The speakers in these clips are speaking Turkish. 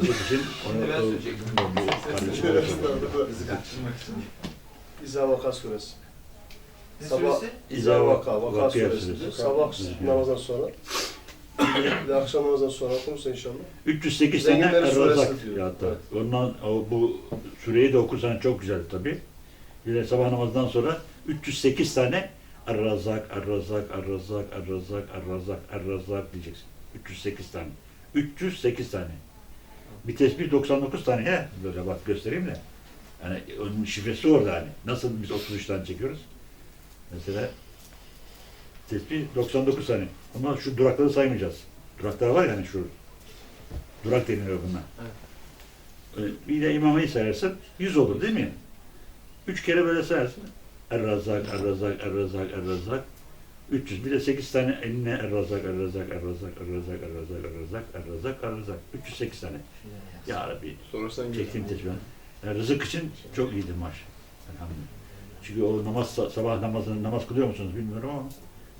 Rızık için onu Ben söyleyecektim. için. İza Vaka suresi. Ne Sabah- suresi? İza Vaka, Vaka Vakıya suresidir. suresi. Sabah namazdan sonra. Bir akşam namazdan sonra okursa inşallah. 308 tane Er-Razak suresi diyor. ya hatta. Evet. Ondan o, bu süreyi de okursan çok güzel tabi. De sabah namazdan sonra 308 tane Er-Razak, Er-Razak, Er-Razak, Er-Razak, Er-Razak, Er-Razak diyeceksin. 308 tane. 308 tane. Bir tesbih 99 tane ya. Böyle bak göstereyim de. Yani onun şifresi orada hani. Nasıl biz 33 tane çekiyoruz? Mesela tesbih 99 tane. Ama şu durakları saymayacağız. Duraklar var yani şu. Durak deniliyor bunlar. Evet. Ee, Bir de imamayı sayarsın 100 olur değil mi? Üç kere böyle sayarsın. Er-Razak, Er-Razak, Er-Razak, Er-Razak. 300. Bir de 8 tane eline Er-Razak, Er-Razak, Er-Razak, Er-Razak, Er-Razak, Er-Razak, Er-Razak, Er-Razak. 308 tane. Ya Rabbi Sonrasından çektiğim tesbih. Yani rızık için çok iyidir maş. Elhamdülillah. Çünkü o namaz, sabah namazını namaz kılıyor musunuz bilmiyorum ama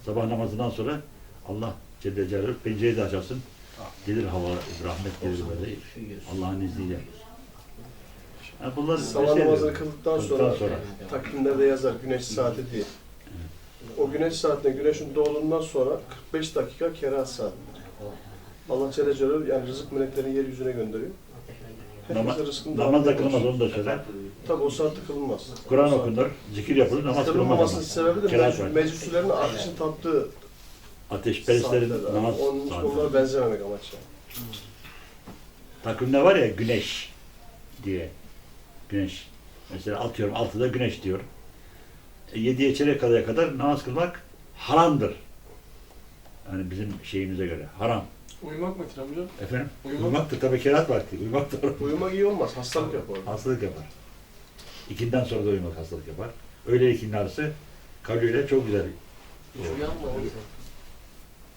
sabah namazından sonra Allah Celle Celaluhu pencereyi de açarsın. Gelir hava, rahmet gelir böyle. Allah'ın izniyle. Yani bunlar Sabah namazını kıldıktan sonra, Kıldıktan sonra. takvimlerde yazar güneş saati diye. O güneş saatinde güneşin doğduğundan sonra 45 dakika kerahat saatidir. Allah Celle Celaluhu yani rızık meleklerini yeryüzüne gönderiyor. Nama, namaz da başlıyor. onu da söyle. Tabi o saatte kılınmaz. Kur'an okunur, zikir yapılır, namaz kılınmaz Kılınmamasının ama. sebebi de meclis, meclislerin ateşin tattığı Ateşperestlerin namaz Onun onlara benzememek amaç yani. Takvimde var ya güneş diye. Güneş. Mesela atıyorum 6'da güneş diyor. E, 7'ye çeyrek kalaya kadar namaz kılmak haramdır. Yani bizim şeyimize göre haram. Uyumak mı amca? Efendim? Uyumak- Uyumak da tabii kerahat vakti. Uyumak da Uyumak iyi olmaz, hastalık yapar. hastalık yapar. İkinden sonra da uyumak hastalık yapar. Öğle ikinin arası kaloriyle çok güzel. Hiç uyanmadık.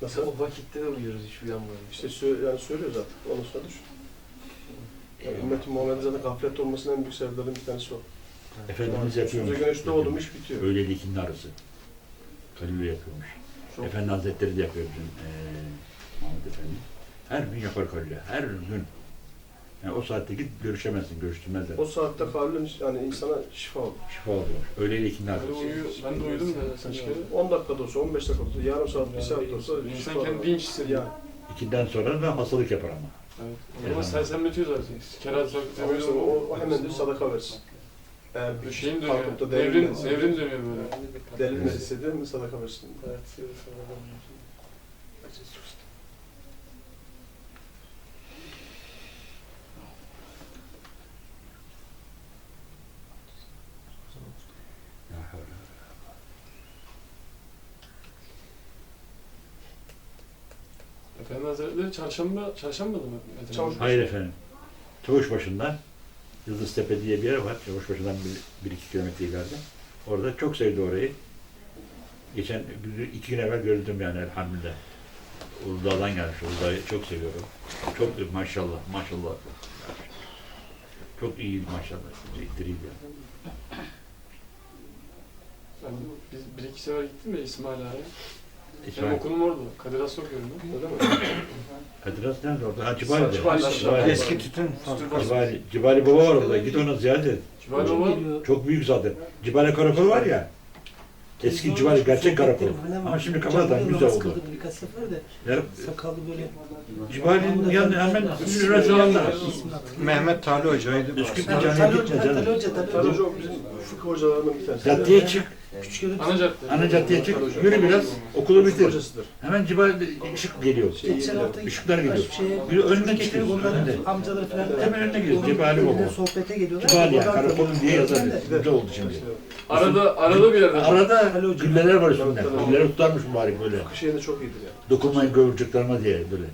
Nasıl? O vakitte de uyuyoruz hiç uyanmıyoruz. İşte sö- yani söylüyor zaten, onu sonra düşün. Yani ümmet-i Muhammed'in zaten gaflet olmasının en büyük sebeplerinden bir tanesi o. Efendimiz yapıyormuş. Üstümüze güneş doğdu mu iş bitiyor. Öğle ikinin arası. Kalori yapıyormuş. Çok- Efendi Hazretleri de yapıyor bizim eee Mahmut Efendi. Her gün yapar kalori. Her gün. Yani o saatte git görüşemezsin, görüştürmezler. O saatte kavlin yani insana şifa olur. Şifa oluyor. Öğleyle Ben, arası. uyu, ben de uyudum da sen İşte çıkardın. 10 dakikada olsa, 15 dakikada olsa, yarım saat, bir saat olsa İnsan şifa kendini olur. dinç hissediyor. Yani. İkinden sonra da hastalık yapar ama. Evet. O zaman sersemletiyor zaten. Kerat Ama işte o, o hemen de sadaka versin. Eğer Bir şeyin kalkıp da dönüyor. Devrin, devrilmediyse, devrin dönüyor böyle. devrilmediyse de mi sadaka versin. Evet. Ya havle. Efendi Hazretleri çarşamba, çarşamba da mı? Çavuş-? Hayır efendim. Çavuşbaşı'nda Yıldıztepe diye bir yer var. Çavuşbaşı'ndan bir, bir iki kilometre ileride. Orada çok sevdi orayı. Geçen iki gün evvel gördüm yani elhamdülillah. Uludağ'dan gelmiş. Uludağ'ı çok seviyorum. Çok maşallah, maşallah. Çok iyi maşallah. Diriydi yani. Ben biz bir iki sefer gittim ya İsmail Ağa'ya. Benim İsmail, okulum orada. Kadir Has okuyorum ben. Öyle mi? Kadir Has nerede orada? Ha Cibali'de. Cibali. Cibali. Eski tütün fabrikası. Cibali, Cibali Baba var orada. Git ona ziyaret et. Cibali Baba Çok büyük zaten. Cibali Karakolu var ya. Eski Cibali gerçek karakol. Ama şimdi kapatıdan güzel oldu. Birkaç sefer de Yani sakallı böyle. Cibali'nin yanı hemen üniversite yanında. İsmini hatırlamıyorum. Mehmet Tali Hoca'ydı. Üsküp Hoca, Hoca, Tali Tabii Hoca. o bizim fıkıh hocalarından bir tanesi. Caddeye çık, Küçük yolu Ana cadde. ana caddeye çık, yürü biraz, okulu bitir. hocasıdır. Hemen Cibali ışık geliyor. Şey, Geçen hafta Işıklar geliyor. Yürü önüne çıkıyorsun, onların önünde. Amcaları falan. Hemen önüne Cibali birbirine Baba. Sohbete geliyorlar. Cibali yani, Oradan karakolun diye yazar. Güzel oldu şimdi. Arada, arada bir yerde. Arada gülleler var üstünde. Gülleri tutarmış mübarek böyle. Şeyinde çok iyidir yani. Dokunmayın gövurcuklarıma diye böyle.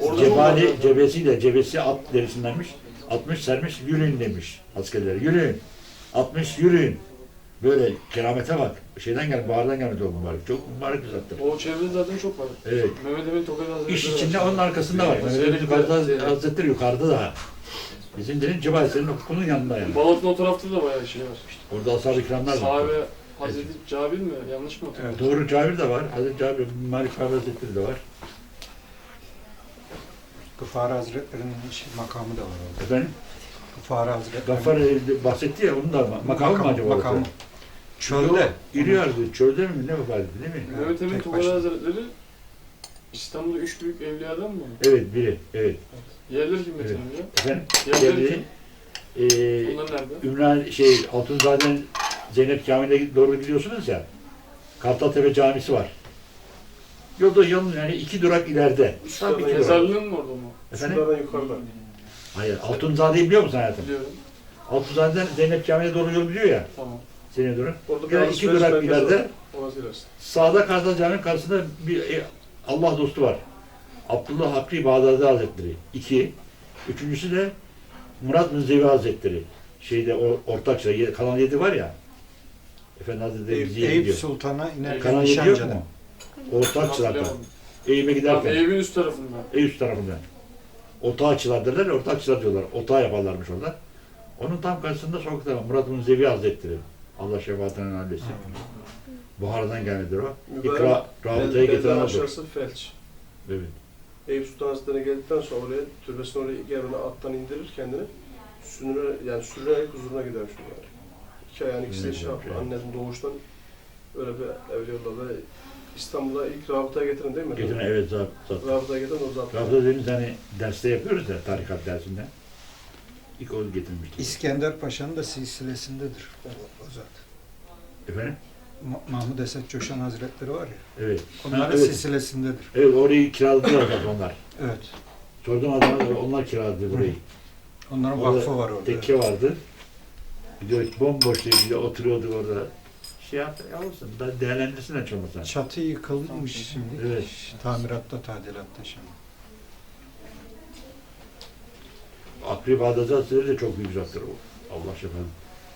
Orada cebali, cebesiyle, cebesi at derisindenmiş. Atmış sermiş, yürüyün demiş askerlere. Yürüyün. Atmış, yürüyün. Böyle keramete bak. Şeyden gel, bahardan gelmedi o mübarek. Çok mübarek bir zattır. O çevrede zaten çok var. Evet. Mehmet Emin Tokat Hazretleri İş var. içinde onun arkasında var. Mehmet Ali Yukarıda Hazretleri yukarıda daha. Bizim derin Cibali senin okulun yanında yani. Balat'ın o tarafta da bayağı şey var. Orada ashab-ı ikramlar var. Sahabe Hazreti Cabir mi? Yanlış mı hatırlıyorum? Doğru Cabir de var. Hazreti Cabir, Malik Sahabe Hazretleri de var. Gıfari Hazretleri'nin şey, makamı da var orada. Efendim? Gıfari Hazretleri. Gaffar bahsetti ya onun da makamı mı acaba? Makamı. orada? Çölde. İri yargı çölde mi ne vefat etti değil mi? Mehmet Emin tek Tugay başına. Hazretleri İstanbul'da üç büyük evliyadan mı? Evet biri. Evet. Yerleri kim Evet. getiriyor? Efendim? Yerleri Diğeri, kim? e, nerede? Ümran şey Altunzade'nin Zeynep Camii'ne doğru gidiyorsunuz ya. Kartaltepe Camisi var. Yolda yolun yani iki durak ileride. Tam iki durak. Mezarlığın mı orada mı? Efendim? Şuradan yukarıda. Hayır. Altunzade'yi biliyor musun hayatım? Biliyorum. Altunzade'den Zeynep Camii'ne doğru yol gidiyor ya. Tamam. Zeynep'e doğru. Orada Gene iki durak ileride. Sağda Kartal Camii'nin karşısında bir e, Allah dostu var. Abdullah Hakkı Bağdadi Hazretleri. İki. Üçüncüsü de Murat Münzevi Hazretleri. Şeyde o Ortakçı'da ye- Kanal 7 var ya. Efendi Hazretleri Eyüp, bizi Eyüp gidiyor. Sultan'a inerken Kanal 7 yok mu? Ortakçılar'da. Hatırlayamadım. Eyüp'e giderken. evin üst tarafında. Eyüp tarafından. Otağçılar derler, ortakçılar diyorlar. Otağı yaparlarmış orada. Onun tam karşısında sokakta var. Murat Münzevi Hazretleri. Allah şefaatine halletsin. Buhara'dan gelmedir o. İkra, rabıtaya getiren odur. felç. Evet. Eyüp Sultan Hazretleri'ne geldikten sonra oraya, türbesine oraya gelmeden attan indirir kendini. Sünüre, yani sürünerek huzuruna gidermiş bunlar. İki ayağını ikisini Ne şey yaptı. güzel. Annenin doğuştan öyle bir evliyalar ve İstanbul'a ilk rabıtaya getiren değil mi? Getiren evet zat. zat. Rabıtaya getiren o zat. Rabıta dediğimiz hani derste yapıyoruz ya tarikat dersinde. İlk o getirmişti. İskender Paşa'nın da silsilesindedir o zat. Efendim? Ma- Mahmud Esed Coşan Hazretleri var ya. Evet. Onların Ha, evet. silsilesindedir. Evet orayı kiraladılar zaten onlar. Evet. Sordum adama onlar kiraladı burayı. Onların Orada vakfı var orada. Tekke vardı. Bir de bomboştu bir de oturuyorduk orada. Şey yaptı ya olsun. Da değerlendirsin hiç olmasa. Çatı yıkılmış şimdi. Evet. Tamiratta, tadilatta şimdi. Bağdat Hazretleri de çok büyük zattır o. Allah şefaat.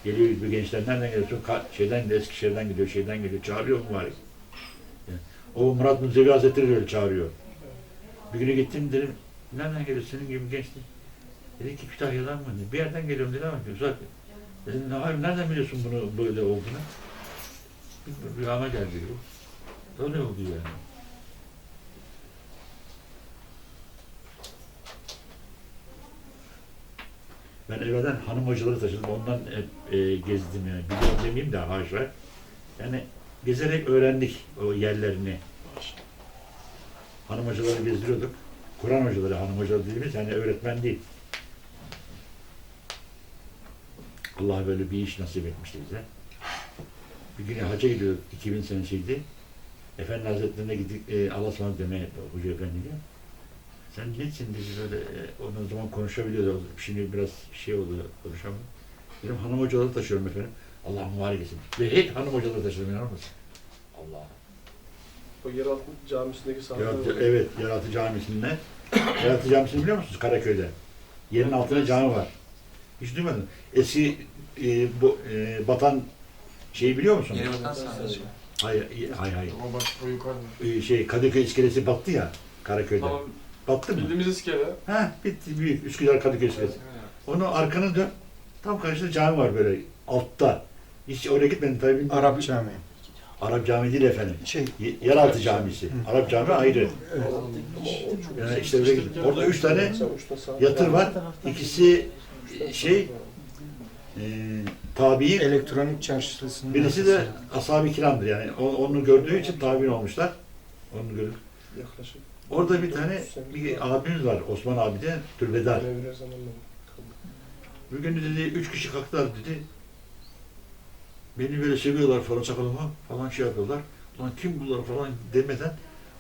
Geliyor bir gençler nereden geliyorsun? Ka şeyden gidiyor, Eskişehir'den gidiyor, şeyden geliyor. Çağırıyor mübarek. Yani, o Murat Muzevi Hazretleri de öyle çağırıyor. Bir güne gittim dedim, nereden geliyorsun senin gibi gençti? Dedi ki Kütahya'dan mı? Bir yerden geliyorum dedi ama uzak. Dedim, "Ne abi nereden biliyorsun bunu böyle olduğunu? Rüyama geldi. Öyle oldu yani. Ben evvelden hanım hocaları taşıdım. Ondan hep e, gezdim yani. Biliyorum demeyeyim de haşa. Yani gezerek öğrendik o yerlerini. Hanım hocaları gezdiriyorduk. Kur'an hocaları, hanım hocaları dediğimiz yani öğretmen değil. Allah böyle bir iş nasip etmişti bize. Bir gün hacca gidiyorduk, 2000 senesiydi. Efendi Hazretlerine gidip e, Allah'a ısmarladık demeye Hoca Efendi diyor. Sen nesin dedi böyle, e, onun zaman konuşabiliyordu. Şimdi biraz şey oldu, konuşamıyor. Dedim hanım hocaları taşıyorum efendim. Allah mübarek etsin. Ve hep hanım hocaları taşıyorum inanır mısın? Allah. O yeraltı camisindeki sahne Yeraltı, evet, Yeraltı Camisi'nde. Yeraltı Camisi'ni biliyor musunuz? Karaköy'de. Yerin altında cami var. Hiç duymadın. Eski e, bu, e, batan şeyi biliyor musun? Yeni vatan sadece. Hayır, hayır, hayır. Ama bak o yukarıda. E, şey Kadıköy iskelesi battı ya Karaköy'de. Tamam. Battı mı? Bildiğimiz iskele. Ha bitti büyük Üsküdar Kadıköy iskelesi. Onun arkanı dön. Tam karşıda cami var böyle altta. Hiç oraya gitmedim tabii bilmiyorum. Arap Camii. Arap Camii değil efendim. Şey, Y- Yeraltı Camisi. Arap Camii ayrı. Yani işte oraya gittim. Orada üç tane yatır var. İkisi e, şey e, tabi. elektronik çarşısının Birisi de ashab-ı kiramdır yani. O- Onu gördüğü için tabi olmuşlar. Onu görüp. Yaklaşık. Orada bir tane bir abimiz var Osman abi de türbedar. Zamanla. Bir gün dedi üç kişi kalktılar dedi. Beni böyle seviyorlar falan sakalımı falan şey yapıyorlar. Ulan kim bunlar falan demeden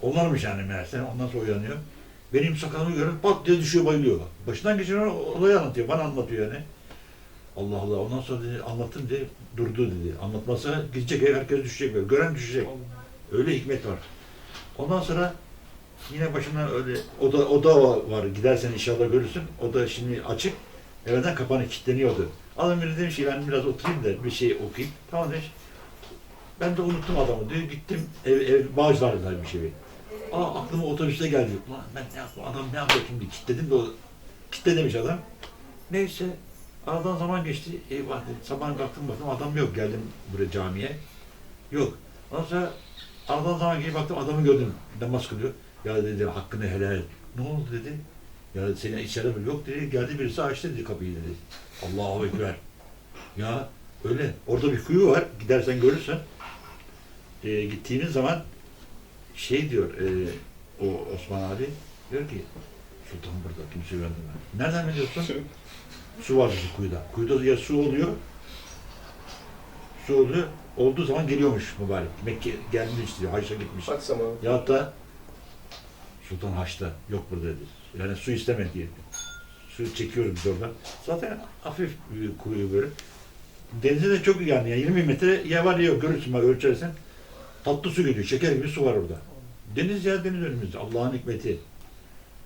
onlarmış yani meğerse ondan sonra uyanıyor. Benim sakalımı görüp pat diye düşüyor bayılıyor. Başından geçen olayı anlatıyor. Bana anlatıyor yani. Allah Allah. Ondan sonra dedi, anlattım dedi. Durdu dedi. Anlatmasa gidecek herkes düşecek böyle. Gören düşecek. Öyle hikmet var. Ondan sonra yine başına öyle oda oda var. Gidersen inşallah görürsün. O da şimdi açık. Evden kapanı kilitleniyordu. Adam biri demiş ki ben biraz oturayım da bir şey okuyayım. Tamam demiş. Ben de unuttum adamı diyor. Gittim ev, ev Bağcılar'daymış evi. Aa aklıma otobüste geldi. Ulan ben ne yaptım? Adam ne yapıyor şimdi? Kilitledim de o. Kilitle demiş adam. Neyse. Aradan zaman geçti. Eyvah dedim. Sabah kalktım baktım adam yok. Geldim buraya camiye. Yok. Ondan sonra aradan zaman geçti baktım adamı gördüm. Namaz kılıyor. Ya dedi hakkını helal. Ne oldu dedi. Ya seni içeri mi? Yok dedi. Geldi birisi açtı dedi kapıyı dedi. Allahu Ekber. ya öyle. Orada bir kuyu var. Gidersen görürsen. Ee, gittiğiniz zaman şey diyor e, o Osman abi diyor ki Sultan burada kimse ben. Nereden biliyorsun? Su var dedi kuyuda. Kuyuda ya su oluyor su oluyor. Olduğu zaman geliyormuş mübarek. Mekke gelmiş diyor. Haç'a gitmiş. Kaç zamanı? Ya da Sultan Haç'ta yok burada dedi. Yani su istemedi diye. Su çekiyoruz biz oradan. Zaten hafif bir kuyu böyle. Denize de çok yani, yani 20 metre ya var ya yok görürsün bak ölçersen. Tatlı su geliyor, şeker gibi su var orada. Deniz ya deniz önümüzde, Allah'ın hikmeti.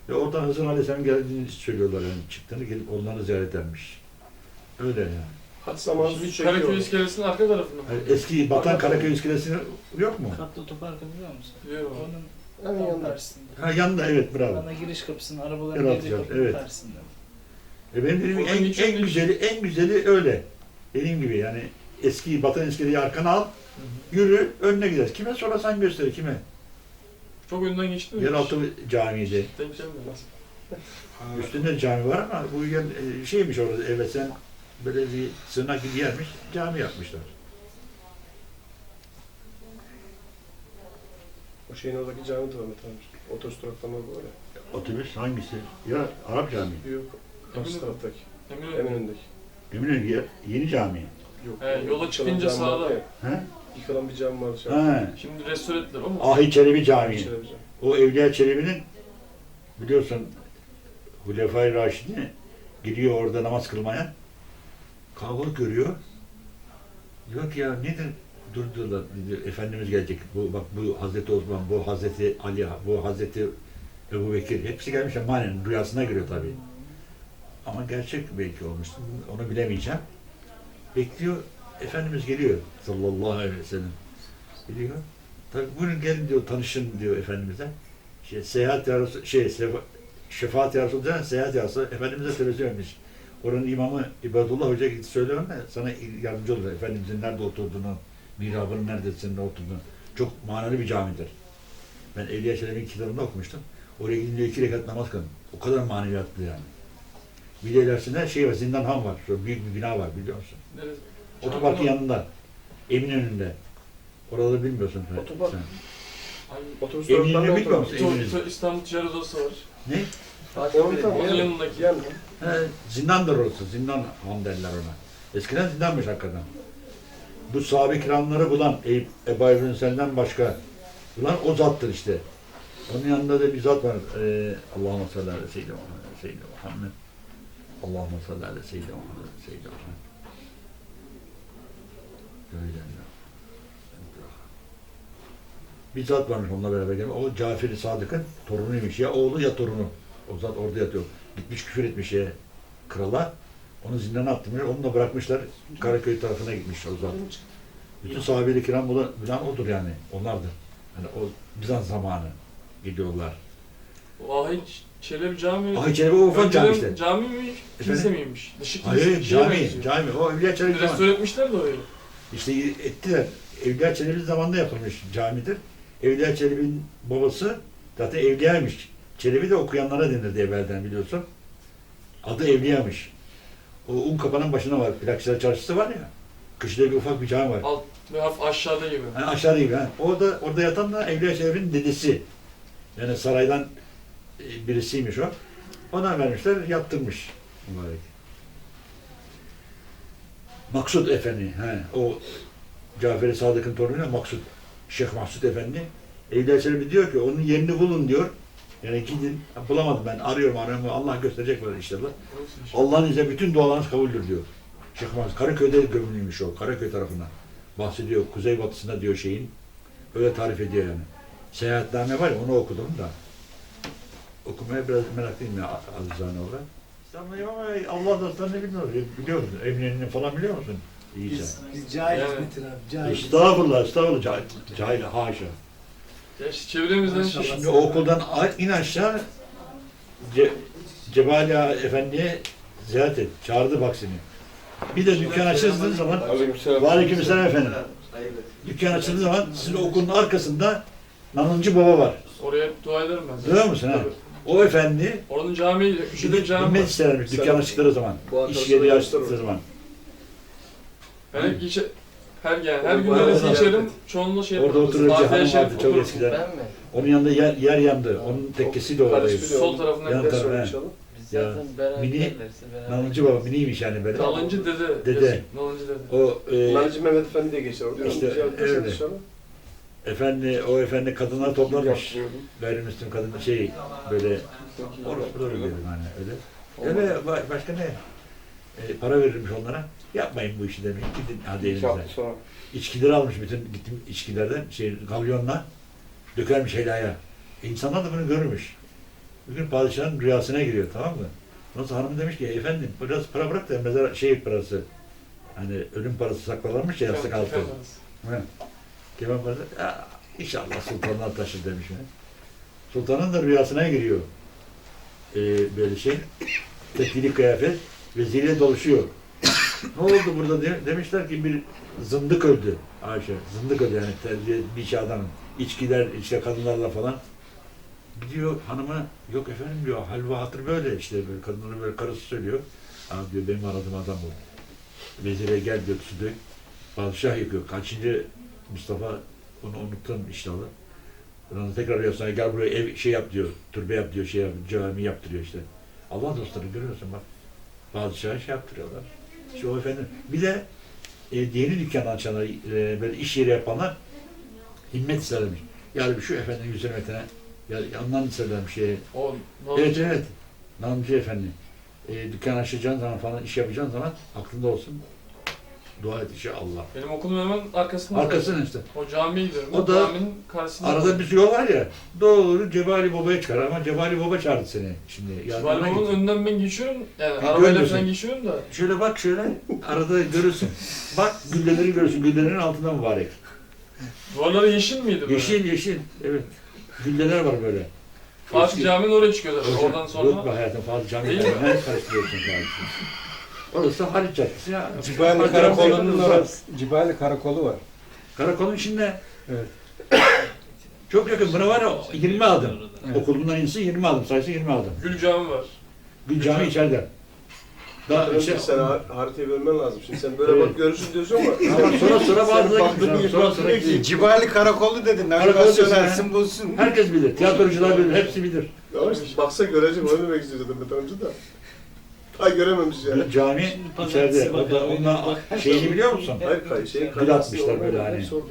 Ve oradan Hızır Aleyhisselam geldiğini söylüyorlar yani çıktığını gelip onları ziyaret etmiş. Öyle yani. Kaç zamanı su Şu Karaköy çekiyor. iskelesinin arka tarafında. Yani eski Batan Karaköy iskelesi yok mu? Katlı otoparkı biliyor musun? Biliyorum. Onun Hemen tam yanında. karşısında. Ha yanında evet bravo. Ana giriş kapısının arabaların Biraz girdiği kapının evet. karşısında. E benim dediğim Oradan en, geçiyor en hiç? güzeli en güzeli öyle. Dediğim gibi yani eski Batan iskeleyi arkana al, yürü önüne gider. Kime sorarsan göster kime. Çok önden geçti mi? Yeraltı camiydi. Denk nasıl? Üstünde cami var ama bu yer e, şeymiş orada evet sen böyle bir sığınak gibi yermiş cami yapmışlar. O şeyin oradaki cami de var Mete amca. Otobüs duraklama böyle. Otobüs hangisi? Ya Arap Camii. Yok. Karşı taraftaki. Emin Eminönü'ndeki. Eminönü ye- yeni cami. Yok. He, yola çıkınca cami sağda. ya. He? Yıkılan bir cami vardı. Ha. Şimdi restore ettiler o mu? Ahi Çelebi Camii. Cami. O Evliya Çelebi'nin biliyorsun Hulefai Raşid'i gidiyor orada namaz kılmaya. Kalabalık görüyor. Diyor ki ya nedir durdular diyor, Efendimiz gelecek. Bu bak bu Hazreti Osman, bu Hazreti Ali, bu Hazreti Ebu Bekir. Hepsi gelmiş ama manen rüyasına giriyor tabii. Ama gerçek belki olmuştu. Onu bilemeyeceğim. Bekliyor. Efendimiz geliyor sallallahu aleyhi ve sellem. Geliyor. Tabii buyurun gelin diyor tanışın diyor Efendimiz'e. Şey, seyahat ya Resul- şey, sefa, şefaat ya Resulullah, seyahat ya Resulullah, Efendimiz'e etmiş. Oranın imamı İbadullah Hoca gitti söylüyor ama sana yardımcı olur. Efendimiz'in nerede oturduğunu, mihrabının nerede senin oturduğunu. Çok manalı bir camidir. Ben Evliya Çelebi'nin kitabında okumuştum. Oraya gidince iki rekat namaz kılın. O kadar maneviyatlı yani. Bir de ilerisinde şey var, Zindan Han var. Şöyle büyük bir bina var biliyor musun? Neresi? Otoparkın mi? yanında. Eminönü'nde. Oraları bilmiyorsun sen. Otopark. sen. Otobüs Eminönü duraklarında bilmiyor musun? Eminönü. İstanbul, Ticaret Odası var. Ne? Onun tam Onun yanı- yanındaki. yanı. He, zindandır orası. Zindan han derler ona. Eskiden zindanmış hakikaten. Bu sahabe kiramları bulan Eyüp Ebu senden başka bulan o zattır işte. Onun yanında da bir zat var. Ee, Allahümme salli ala seyyidina Muhammed. Seyyidina Muhammed. Allahümme salli ala seyyidina Muhammed. Seyyidina Muhammed. Öyle. Bir zat varmış onunla beraber gelmiş. O Cafer-i Sadık'ın torunuymuş. Ya oğlu ya torunu. O zat orada yatıyor. Gitmiş küfür etmiş şeye, krala. Onu zindana atmışlar. Onu da bırakmışlar. Karaköy tarafına gitmiş o zat. Bütün sahabe-i kiram bulan odur yani. Onlardır. Yani o Bizans zamanı gidiyorlar. O Ahi Çelebi Camii. Ah içeri o ufak cami işte. Cami mi? Kilise miymiş? Dışı kilise. Hayır cami, cami. O Evliya Çelebi cami. Restore etmişler de orayı. İşte ettiler. Evliya Çelebi zamanında yapılmış camidir. Evliya Çelebi'nin babası zaten evliyaymış. Çelebi de okuyanlara denirdi evvelden biliyorsun. Adı Evliya'mış. O un kapanın başına var. Plakçılar çarşısı var ya. Kışla bir ufak bir cami var. Alt aşağıda gibi. Yani aşağı gibi. Ha. Orada, orada yatan da Evliya Çelebi'nin dedesi. Yani saraydan e, birisiymiş o. Ona vermişler, yaptırmış. Mübarek. Maksud Efendi. He, o Cafer-i Sadık'ın torunu Maksud. Şeyh Maksud Efendi. Evliya Çelebi diyor ki onun yerini bulun diyor. Yani gidin, bulamadım ben, arıyorum arıyorum, Allah gösterecek böyle inşallah. Allah'ın izniyle bütün dualarınız kabuldür diyor. Şeyh Maksud, Karaköy'de gömülüymüş o, Karaköy tarafına. Bahsediyor, kuzeybatısında diyor şeyin. Öyle tarif ediyor yani. Seyahatname var ya, onu okudum da. Okumaya biraz meraklıyım ya azizane olarak. İslam'dayım ama Allah dostlarını bilmiyorum. Biliyor musun? Eminönü'nü falan biliyor musun? İyice. Biz, biz cahiliz Evet. Metin abi. Cahiliz. Estağfurullah, estağfurullah. Cahil, cahil haşa. Gerçi çevremizden Maşallah. şey. Şimdi o okuldan in aşağı Ce Cebali Ağa Efendi'ye ziyaret et. Çağırdı bak seni. Bir de dükkan açıldığı zaman Aleykümselam efendim. Dükkan açıldığı zaman sizin okulun arkasında Nanıncı Baba var. Oraya dua ederim ben. Duyuyor musun ha? O efendi Oranın cami, köşede cami himmet var. istermiş Sen- dükkan açtıkları zaman. Bu İş arkadaşlar yeri onu. zaman. Ben hep geçe, her, yani her Orada gün neresi orada- içerim, çoğunluğu şey Orada yaparız. oturuyor bir Fatih'e hanım şey vardı çok otururuz. eskiden. Ben mi? Onun yanında yer, yer yandı. Onun tekkesi de oradaydı. Sol tarafına Yan tarafı, he. Biz Ya, zaten beraber mini- gelirse beraber. Nalıncı baba miniymiş yani böyle. Nalıncı dede. Dede. Nalıncı dede. O e, Nalıcı Mehmet Efendi diye geçer orada. İşte, İşte, öyle. inşallah. Efendi o efendi kadınlar toplamış. Gayrimüslim kadın şey böyle orospular diyorum hani öyle. Öyle ba- başka ne? E, para verirmiş onlara. Yapmayın bu işi demiş. Gidin hadi elinize. İçkileri almış bütün gittim içkilerden şey galyonla dökermiş helaya. İnsanlar da bunu görmüş. Bugün padişahın rüyasına giriyor tamam mı? Nasıl hanım demiş ki efendim biraz para bırak da mezar şey parası. Hani ölüm parası saklanmış ya yastık altı. He. Kemal Paşa "Ya, inşallah sultanlar taşır demiş mi? Sultanın da rüyasına giriyor. Ee, böyle şey. Tepkili kıyafet. Veziriyle doluşuyor. ne oldu burada diye. Demişler ki bir zındık öldü Ayşe. Zındık öldü yani tercih bir iş adamın. İçkiler, işte kadınlarla falan. Gidiyor hanıma, yok efendim diyor, halva hatır böyle işte böyle kadınlara böyle karısı söylüyor. Aa diyor benim aradığım adam bu. Vezire gel diyor su dök. Padişah yıkıyor. Kaçıncı Mustafa onu unuttum inşallah. Sonra tekrar arıyor gel buraya ev şey yap diyor. Türbe yap diyor, şey yap, cami yaptırıyor işte. Allah dostları görüyorsun bak. Padişah'a şey yaptırıyorlar. İşte o efendim. Bir de e, yeni dükkan açanlar, e, böyle iş yeri yapanlar himmet istermiş. Yani şu efendinin yüz hürmetine ya yandan isterlermiş şey. O Evet evet. Namcı efendi. E, dükkan açacağın zaman falan iş yapacağın zaman aklında olsun. Dua et işe Allah. Benim okulum hemen arkasında. Arkasına işte. O camiye gidiyorum. O O, da- caminin karşısında. Arada bir yol var ya. Doğru Cebali Baba'ya çıkar ama Cebali Baba çağırdı seni şimdi. Yanlarına Baba'nın önünden ben geçiyorum. Yani Bir arabayla falan geçiyorum da. Şöyle bak şöyle. Arada görürsün. Bak gülleleri görürsün. Güllerin altında mübarek. Duvarları yeşil miydi böyle? Yeşil yeşil. Evet. Gülleler var böyle. Fatih Camii'nin oraya çıkıyorlar. Oradan sonra. Yok be hayatım Fatih mi? her karıştırıyorsun Fatih. Orası Caddesi ya. Cibali Karakolu'nun orası. Cibali Karakolu var. Karakolun içinde. Evet. Çok yakın. Buna var ya 20 adım. Evet. Okulundan insin 20 adım. Sayısı 20 adım. Gül Cami var. Gül Cami içeride. Daha Önce işte, sen har- haritayı vermen lazım. Şimdi sen böyle bak görürsün diyorsun ama. Ama sonra sonra bazıları baktın, Sonra sonra. Cibali Karakolu dedi. Karakolu Navigasyon Ersin bulsun. Herkes bilir. Tiyatrocular bilir. Hepsi bilir. Ya işte baksa görecek onu demek istiyordum Mehmet amca da. Ay görememiş yani. Cami Şimdi içeride. O da onunla şeyini biliyor musun? Hayır kay şeyin Gül atmışlar böyle hani. Orada.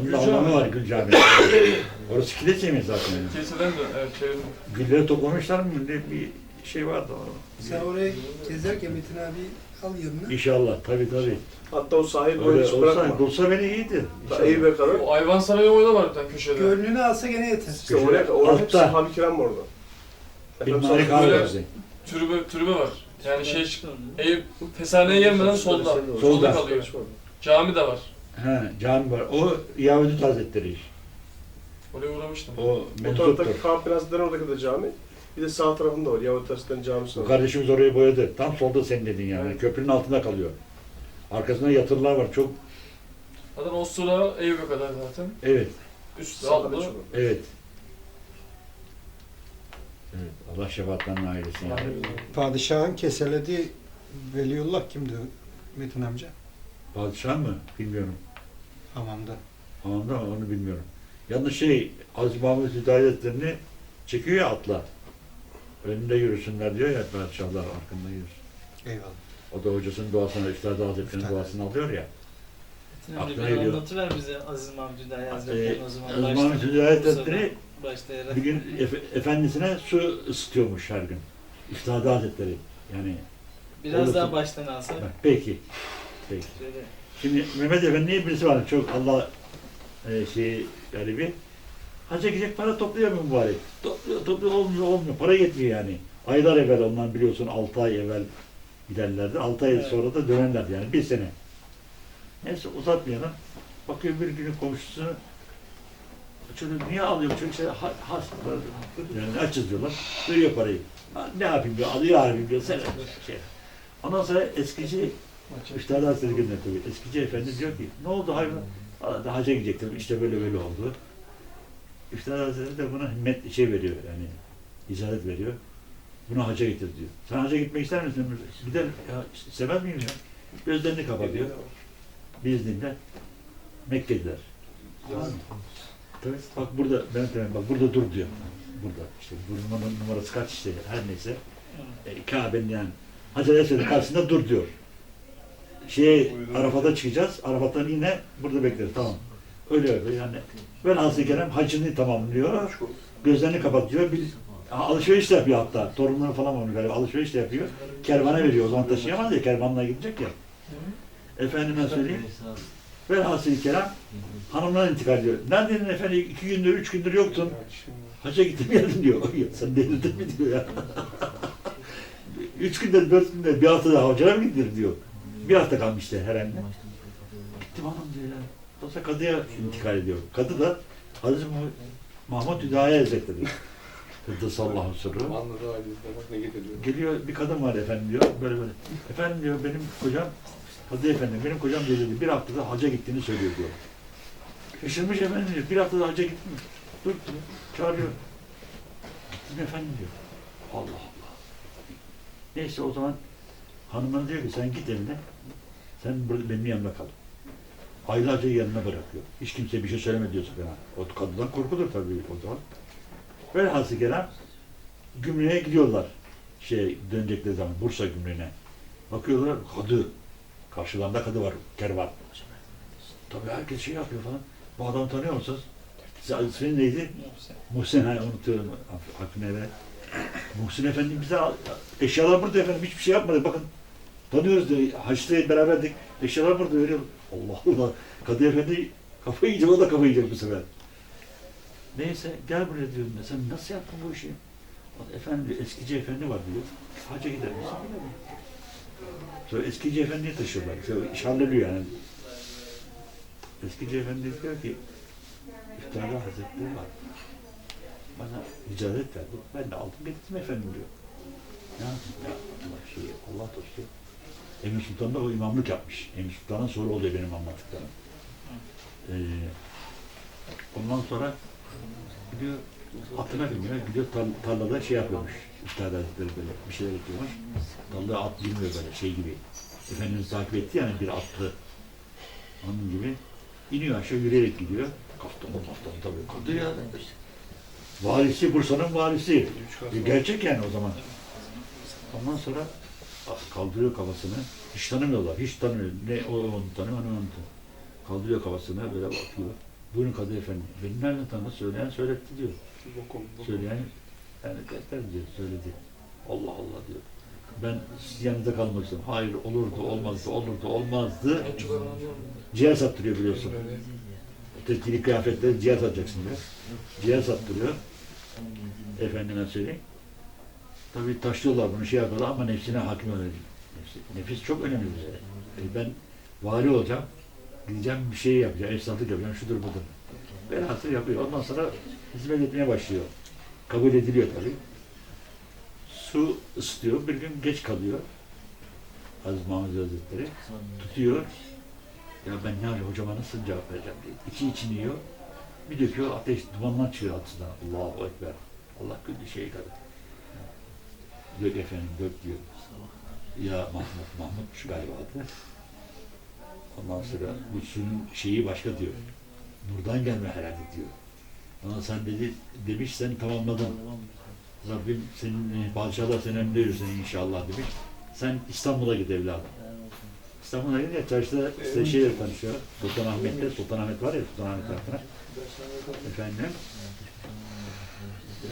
Onun da anlamı var Gül Cami. Orası yemeği zaten. Kiliseden de evet çevirdim. Gülleri toplamışlar mı? Ne bir şey vardı. Sen oraya gezerken Metin abi al yanına. İnşallah. Tabii tabii. Hatta o sahil boyu Öyle hiç olsa, bırakma. bulsa beni iyiydi. Ta Eyüp'e kadar. O Ayvan Sarayı orada var bir tane köşede. Gönlünü alsa gene yeter. İşte oraya, oraya hepsi Altta. Habi Kiram orada. Bir Efendim, malik sana- abi böyle- vardı. Türbe, türbe var. Yani şey Eyüp Fesane'ye gelmeden solda. Solda. Solda kalıyor. Cami de var. He, cami var. O Yahudi Hazretleri. Oraya uğramıştım. O O mensuptur. taraftaki Kaan Prensip'ten oradaki de cami. Bir de sağ tarafında var. Yahut Taş'tan camisi var. kardeşimiz orayı boyadı. Tam solda senin dediğin yani. Evet. Köprünün altında kalıyor. Arkasında yatırlar var. Çok Zaten o sıra Eyüp'e kadar zaten. evet. Üstte Sağda altta. çok var. Evet. Evet. Allah şefaatlerine ailesin. Yani. Yani Padişahın keselediği Veliullah kimdi Metin amca? Padişah mı? Bilmiyorum. Hamamda. Anladın mı? Onu bilmiyorum. Yalnız şey Aziz Mahmut Hidayetlerini çekiyor ya atla. Önünde yürüsünler diyor ya padişahlar arkında yürüsün. Eyvallah. O da hocasının duasını, Üstad Hazretleri'nin Üstad. duasını alıyor ya. Metin amca Aklına bir geliyor. anlatıver bize Aziz Mahmud Hüdayi Ee, Hazretleri'nin o zaman Aziz başta- Mahmut Hidayetleri başlayarak. bir gün efe- efendisine su ısıtıyormuş her gün. Üstad Hazretleri. Yani Biraz Olursun. daha baştan alsa. bak, peki. Peki. Şöyle. Şimdi Mehmet Efendi'ye birisi var. Çok Allah e, şey garibi. Hacca gidecek para topluyor mu mübarek? Topluyor, topluyor, olmuyor, olmuyor. Para yetmiyor yani. Aylar evvel ondan biliyorsun 6 ay evvel giderlerdi. 6 ay Evet. sonra da dönerlerdi yani bir sene. Neyse uzatmayalım. Bakıyor bir günün komşusu çocuk niye alıyor? Çocuk şey ha- hasta. Yani açız diyorlar. Veriyor parayı. Ne yapayım diyor. Alıyor abim diyor. Sen şey. Ondan sonra eskici Üstad Hazretleri günler tabii. Eskici efendi diyor ki ne oldu hayvan? Aa, da hacca gidecektim işte böyle böyle oldu. Üstad Hazretleri de buna himmet şey veriyor yani İcazet veriyor. Bunu hacca getir diyor. Sen hacca gitmek ister misin? Gider. Ya işte sevmez miyim ya? Gözlerini kapatıyor. Biiznillah Mekke'diler. Tamam. Bak burada, ben tamam, bak burada dur diyor. Burada işte bu numarası kaç işte her neyse. E, Kabe'nin yani Hacer Esved'in karşısında dur diyor. Şey Arafat'a çıkacağız. Arafat'tan yine burada bekleriz. Tamam. Öyle öyle yani. Velhasıl Kerem hacını tamamlıyor. Gözlerini kapatıyor. Bir, alışveriş de yapıyor hatta. Torunları falan var galiba. Alışveriş de yapıyor. Kervana veriyor. O zaman taşıyamaz ya. Kervanla gidecek ya. Efendime söyleyeyim. Velhasıl Kerem hanımdan intikal ediyor. Neredeydin efendim? İki gündür, üç gündür yoktun. Hacca gittim geldim diyor. Ya sen delirdin mi diyor ya. Üç günde, dört günde, bir hafta daha hocaya mı gittin diyor. Bir hafta kalmıştı herhalde. Gittim hanım diyor ya. Dolayısıyla kadıya intikal ediyor. Kadı da Hazreti Mahmut Hüdayi Hazretleri. Kıddısallahu sırrı. Geliyor bir kadın var efendim diyor. Böyle böyle. Efendim diyor benim kocam Kadı efendim benim kocam dedi, bir haftada hacca gittiğini söylüyor diyor. Şaşırmış efendim diyor. Bir haftada hacca gittim. Dur diyor. Çağırıyor. Gittim efendim diyor. Allah Allah. Neyse o zaman hanımına diyor ki sen git evine. Sen burada benim yanımda kal. Aylarca yanına bırakıyor. Hiç kimse bir şey söyleme diyor sakın. O kadından korkulur tabii o zaman. Velhasıl kelam gümrüğe gidiyorlar. Şey dönecekleri zaman Bursa gümrüğüne. Bakıyorlar kadı. Karşılarında kadı var. Kervan. Tabii herkes şey yapıyor falan. Bu adamı tanıyor musunuz? Siz- Senin neydi? Muhsin, ha, unutuyorum. Hakkını eve. Muhsin Efendi bize al- eşyalar burada efendim. Hiçbir şey yapmadı. Bakın tanıyoruz diye. Haçlı beraberdik. Eşyalar burada veriyor. Allah Allah. Kadı Efendi kafayı yiyecek. O da kafayı yiyecek bu sefer. Neyse gel buraya diyorum ben. Sen nasıl yaptın bu işi? Efendi eskici efendi var diyor. Hacca gider misin? Sonra eskici efendiye taşıyorlar. Sonra hallediyor yani. Eskici efendi diyor ki İftihar Hazretleri var. Bana icazet verdi. Ben de aldım getirdim efendim diyor. Ne yapayım ya? Allah, şey, Allah dostu. Emir Sultan da o imamlık yapmış. Emir Sultan'dan sonra oluyor benim anlattıklarım. Ee, ondan sonra gidiyor atına biniyor. Gidiyor tar- tarlada şey yapıyormuş. İftihar Hazretleri böyle bir şeyler yapıyormuş. Tarlada at bilmiyor böyle şey gibi. Efendimiz takip etti yani bir atlı. Onun gibi. İniyor aşağı yürüyerek gidiyor. Kaftanı kaftanı tabii. Kadı ya. Valisi, Bursa'nın valisi. E, Gerçek yani o zaman. Ondan sonra ah, kaldırıyor kafasını. Hiç tanımıyorlar. Hiç tanımıyor. Ne o onu tanıyor, onu onu tanıyor. Kaldırıyor kafasını böyle bakıyor. Buyurun Kadı Efendi. Beni nereden tanıdı? Söyleyen söyletti diyor. Bokum, bokum. Söyleyen yani defter diyor, söyledi. Allah Allah diyor. Ben sizin yanınızda kalmak istiyorum. Hayır olurdu, olmazdı, olurdu, olmazdı. Ciğer sattırıyor biliyorsun. Öyle. Tetkili kıyafetleri ciğer satacaksın diyor. Ciğer sattırıyor. Efendime söyleyeyim. Tabii taşlıyorlar bunu şey yapıyorlar ama nefsine hakim öyle değil. Nefis, nefis çok önemli bize. E ben vali olacağım. Gideceğim bir şey yapacağım. Esnaflık yapacağım. Şudur budur. Velhasıl yapıyor. Ondan sonra hizmet etmeye başlıyor. Kabul ediliyor tabii. Su ısıtıyor. Bir gün geç kalıyor. Aziz Mahmud Hazretleri tutuyor. Ya ben ne yapayım hocama nasıl cevap vereceğim diye. İçi içini yiyor. Bir döküyor ateş dumanlar çıkıyor altından. Allahu Ekber. Allah külli şey kadar. Dök efendim dök diyor. Ya Mahmut, Mahmutmuş galiba adı. Ondan sonra bu suyun şeyi başka diyor. Nurdan gelme herhalde diyor. Ama sen dedi, demiş sen tamamladın. Rabbim senin e, padişahlar senin önünde yürüsün inşallah demiş. Sen İstanbul'a git evladım. İstanbul'a gidince çarşıda işte şeyler tanışıyor. Sultanahmet'te, Sultanahmet var ya Sultanahmet tarafına. Efendim.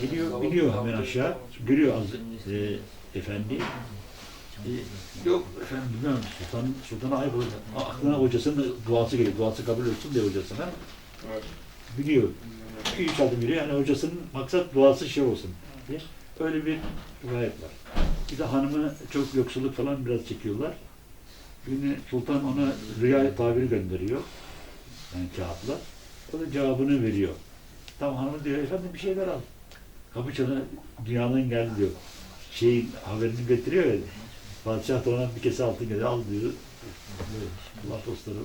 Gidiyor, biniyor hemen aşağı. Görüyor az e, efendi. E, yok efendim bilmiyorum. Sultan, Sultan'a ayıp olacak. Aklına hocasının duası geliyor. Duası kabul olsun diye hocasına. Evet. Biliyor. Üç adım yürüyor. Yani hocasının maksat duası şey olsun diye. Öyle bir rivayet var. Bir de hanımı çok yoksulluk falan biraz çekiyorlar. Günü Sultan ona rüya tabiri gönderiyor. Yani kağıtla. O da cevabını veriyor. Tam hanımı diyor, efendim bir şeyler al. Kapı çalıyor, dünyadan geldi diyor. Şeyin haberini getiriyor ya. Padişah da ona bir kese altın geliyor, al diyor. Allah dostları.